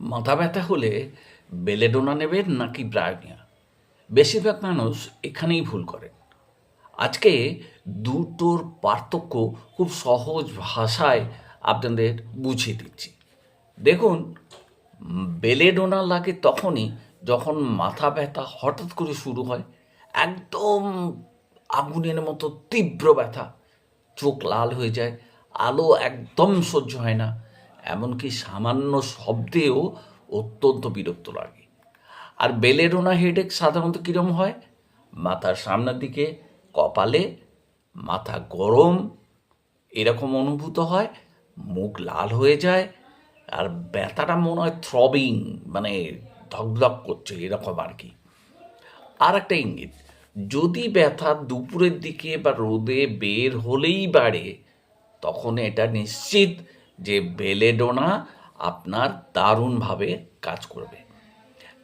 মাথা ব্যথা হলে বেলেডোনা নেবেন নাকি ব্রায়োনিয়া? বেশিরভাগ মানুষ এখানেই ভুল করেন। আজকে দুটোর পার্থক্য খুব সহজ ভাষায় আপনাদের বুঝিয়ে দিচ্ছি। দেখুন, বেলেডোনা লাগে তখনই যখন মাথা ব্যথা হঠাৎ করে শুরু হয়, একদম আগুনের মতো তীব্র ব্যথা, চোখ লাল হয়ে যায়, আলো একদম সহ্য হয় না এমনকি সামান্য শব্দেও অত্যন্ত বিরক্ত লাগে। আর বেলেডোনা হেডেক সাধারণত কীরম হয়? মাথার সামনের দিকে, কপালে, মাথা গরম, এরকম অনুভূত হয়, মুখ লাল হয়ে যায়, আর ব্যথাটা মনে হয় থ্রবিং মানে ধকধক করছে, এরকম আর কি। আর একটা ইঙ্গিত, যদি ব্যথা দুপুরের দিকে বা রোদে বের হলেই বাড়ে, তখন এটা নিশ্চিত যে বেলেডোনা আপনার দারুণভাবে কাজ করবে।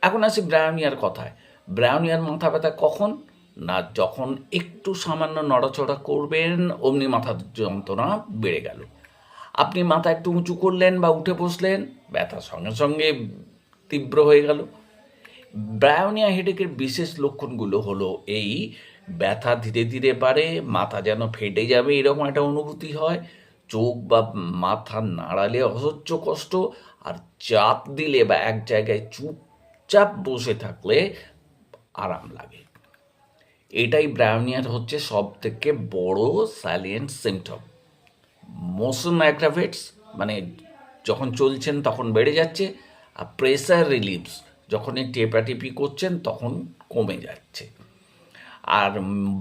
এখন আসি ব্রাউনিয়ার কথায়। ব্রাউনিয়ার মাথা ব্যথা কখন? না, যখন একটু সামান্য নড়াচড়া করবেন, অমনি মাথার যন্ত্রণা বেড়ে গেল। আপনি মাথা একটু উঁচু করলেন বা উঠে বসলেন, ব্যথা সঙ্গে সঙ্গে তীব্র হয়ে গেল। ব্রায়োনিয়া হেডেকের বিশেষ লক্ষণগুলো হলো এই, ব্যথা ধীরে ধীরে বাড়ে, মাথা যেন ফেটে যাবে, এরকম একটা অনুভূতি হয়। চোখ বা মাথা নাড়ালে অসহ্য কষ্ট আর চাপ দিলে বা এক জায়গায় চুপচাপ বসে থাকলে আরাম লাগে। এটাই ব্রায়োনিয়ার হচ্ছে সব থেকে বড় সাইলেন্ট সিমটম। মোশন অ্যাগ্রাভেটস মানে যখন চলছেন তখন বেড়ে যাচ্ছে আর প্রেসার রিলিফস যখনই টেপাটিপি করছেন তখন কমে যাচ্ছে। আর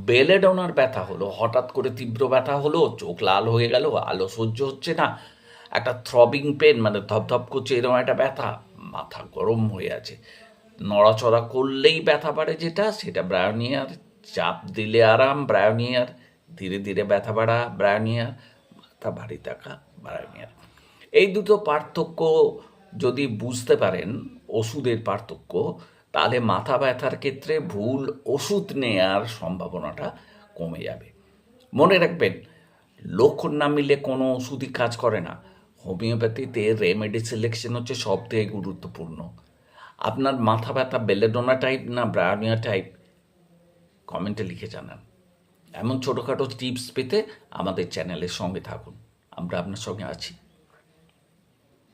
বেলেডোনার ব্যথা হলো, হঠাৎ করে তীব্র ব্যথা হলো, চোখ লাল হয়ে গেল, আলো সহ্য হচ্ছে না, একটা থ্রবিং পেন মানে ধপধপ করছে, এরকম একটা ব্যথা, মাথা গরম হয়ে আছে। নড়াচড়া করলেই ব্যথা বাড়ে যেটা, সেটা ব্রায়োনিয়ার, চাপ দিলে আরাম, ব্রায়োনিয়ার, ধীরে ধীরে ব্যথা বাড়া, ব্রায়োনিয়ার, মাথা ভারী থাকা, ব্রায়োনিয়ার। এই দুটো পার্থক্য যদি বুঝতে পারেন, ওষুধের পার্থক্য তাহলে মাথা ব্যথার ক্ষেত্রে ভুল ওষুধ নেয়ার সম্ভাবনাটা কমে যাবে। মনে রাখবেন, লক্ষণ না মিলে কোনো ওষুধই কাজ করে না। হোমিওপ্যাথিতে রেমেডি সিলেকশন হচ্ছে সব থেকে গুরুত্বপূর্ণ। আপনার মাথা ব্যথা বেলেডোনা টাইপ না ব্রায়োনিয়া টাইপ কমেন্টে লিখে জানান। এমন ছোটোখাটো টিপস পেতে আমাদের চ্যানেলের সঙ্গে থাকুন। আমরা আপনার সঙ্গে আছি।